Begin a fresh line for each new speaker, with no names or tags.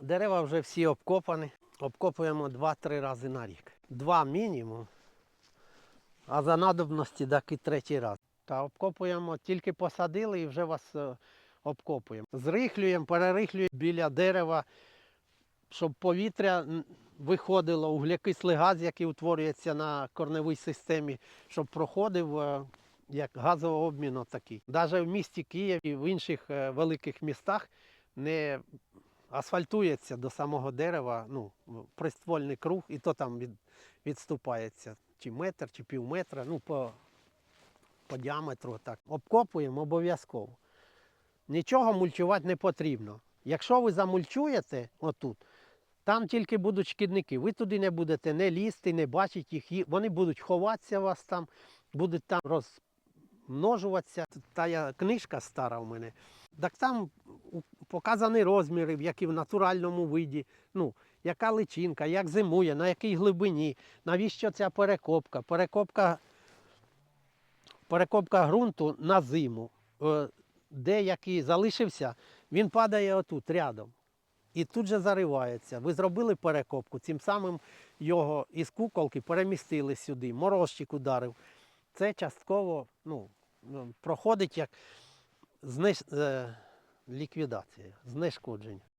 Дерева вже всі обкопані. Обкопуємо 2-3 рази на рік. Два мінімум, а за надобності так і третій раз. Та обкопуємо, тільки посадили і вже вас е, обкопуємо. Зрихлюємо, перерихлюємо біля дерева, щоб повітря виходило, углекислий газ, який утворюється на корневій системі, щоб проходив е, як газовий обмін такий. Навіть в місті Київ і в інших е, великих містах не асфальтується до самого дерева, ну, приствольний круг, і то там від, відступається чи метр, чи пів метра, ну, по, по діаметру так. Обкопуємо обов'язково. Нічого мульчувати не потрібно. Якщо ви замульчуєте отут, там тільки будуть шкідники. Ви туди не будете не лізти, не бачити їх. Вони будуть ховатися у вас там, будуть там розмножуватися. Та книжка стара в мене. Так там показані розміри, які в натуральному виді. Ну, яка личинка, як зимує, на якій глибині, навіщо ця перекопка? Перекопка, перекопка ґрунту на зиму. Е, Де який залишився, він падає отут рядом. І тут же заривається. Ви зробили перекопку, цим самим його із куколки перемістили сюди, морозчик ударив. Це частково ну, проходить як знеш... ліквідація, знешкодження.